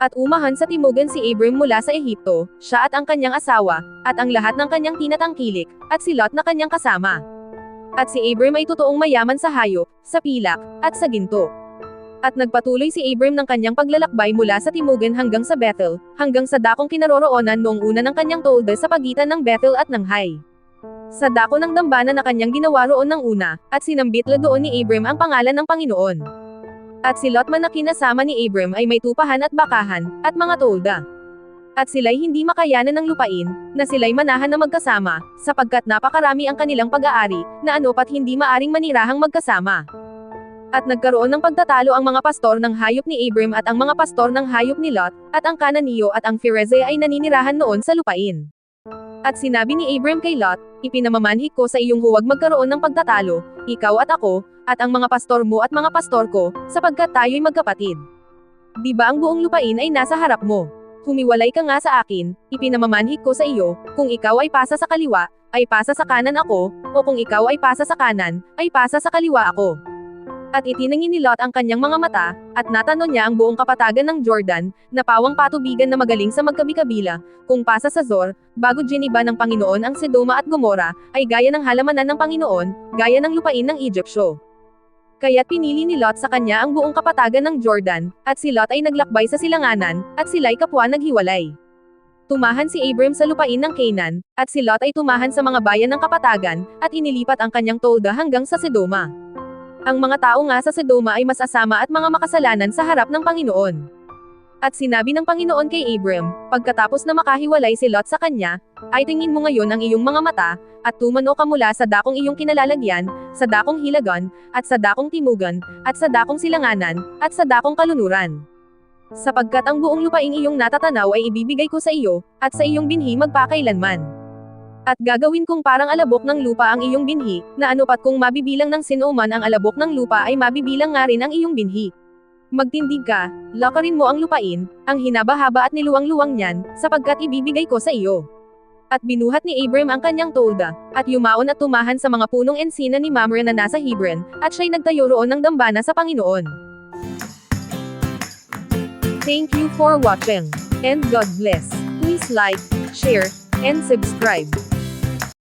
At umahan sa timugan si Abram mula sa Ehipto, siya at ang kanyang asawa, at ang lahat ng kanyang tinatangkilik, at si Lot na kanyang kasama. At si Abram ay totoong mayaman sa hayop, sa pilak, at sa ginto. At nagpatuloy si Abram ng kanyang paglalakbay mula sa timugan hanggang sa Bethel, hanggang sa dakong kinaroroonan noong una ng kanyang tolda sa pagitan ng Bethel at ng Hai. Sa dako ng dambana na kanyang ginawa roon ng una, at sinambit la doon ni Abram ang pangalan ng Panginoon. At si Lot man na kinasama ni Abram ay may tupahan at bakahan, at mga tolda. At sila'y hindi makayanan ng lupain, na sila'y manahan na magkasama, sapagkat napakarami ang kanilang pag-aari, na ano pat hindi maaring manirahang magkasama. At nagkaroon ng pagtatalo ang mga pastor ng hayop ni Abram at ang mga pastor ng hayop ni Lot, at ang Kananiyo at ang Fireze ay naninirahan noon sa lupain. At sinabi ni Abram kay Lot, Ipinamamanhik ko sa iyong huwag magkaroon ng pagtatalo, ikaw at ako, at ang mga pastor mo at mga pastor ko, sapagkat tayo'y magkapatid. Di ba ang buong lupain ay nasa harap mo? Humiwalay ka nga sa akin, ipinamamanhik ko sa iyo, kung ikaw ay pasa sa kaliwa, ay pasa sa kanan ako, o kung ikaw ay pasa sa kanan, ay pasa sa kaliwa ako. At itinangin ni Lot ang kanyang mga mata, at natanong niya ang buong kapatagan ng Jordan, na pawang patubigan na magaling sa magkabikabila, kung pasa sa Zor, bago giniba ng Panginoon ang Sedoma at Gomora, ay gaya ng halamanan ng Panginoon, gaya ng lupain ng Egyptyo. Kaya't pinili ni Lot sa kanya ang buong kapatagan ng Jordan, at si Lot ay naglakbay sa silanganan, at sila'y kapwa naghiwalay. Tumahan si Abram sa lupain ng Canaan, at si Lot ay tumahan sa mga bayan ng kapatagan, at inilipat ang kanyang tolda hanggang sa Sedoma. Ang mga tao nga sa Sedoma ay masasama at mga makasalanan sa harap ng Panginoon. At sinabi ng Panginoon kay Abram, pagkatapos na makahiwalay si Lot sa kanya, ay tingin mo ngayon ang iyong mga mata, at tumano ka mula sa dakong iyong kinalalagyan, sa dakong hilagan, at sa dakong timugan, at sa dakong silanganan, at sa dakong kalunuran. Sapagkat ang buong lupaing iyong natatanaw ay ibibigay ko sa iyo, at sa iyong binhi magpakailanman. At gagawin kong parang alabok ng lupa ang iyong binhi, na anupat kung mabibilang ng sinuman ang alabok ng lupa ay mabibilang nga rin ang iyong binhi. Magtindig ka, lakarin mo ang lupain, ang hinaba-haba at niluwang-luwang niyan, sapagkat ibibigay ko sa iyo. At binuhat ni Abram ang kanyang tolda, at yumaon at tumahan sa mga punong ensina ni Mamre na nasa Hebron, at siya'y nagtayo roon ng dambana sa Panginoon. Thank you for watching, and God bless. Please like, share, and subscribe.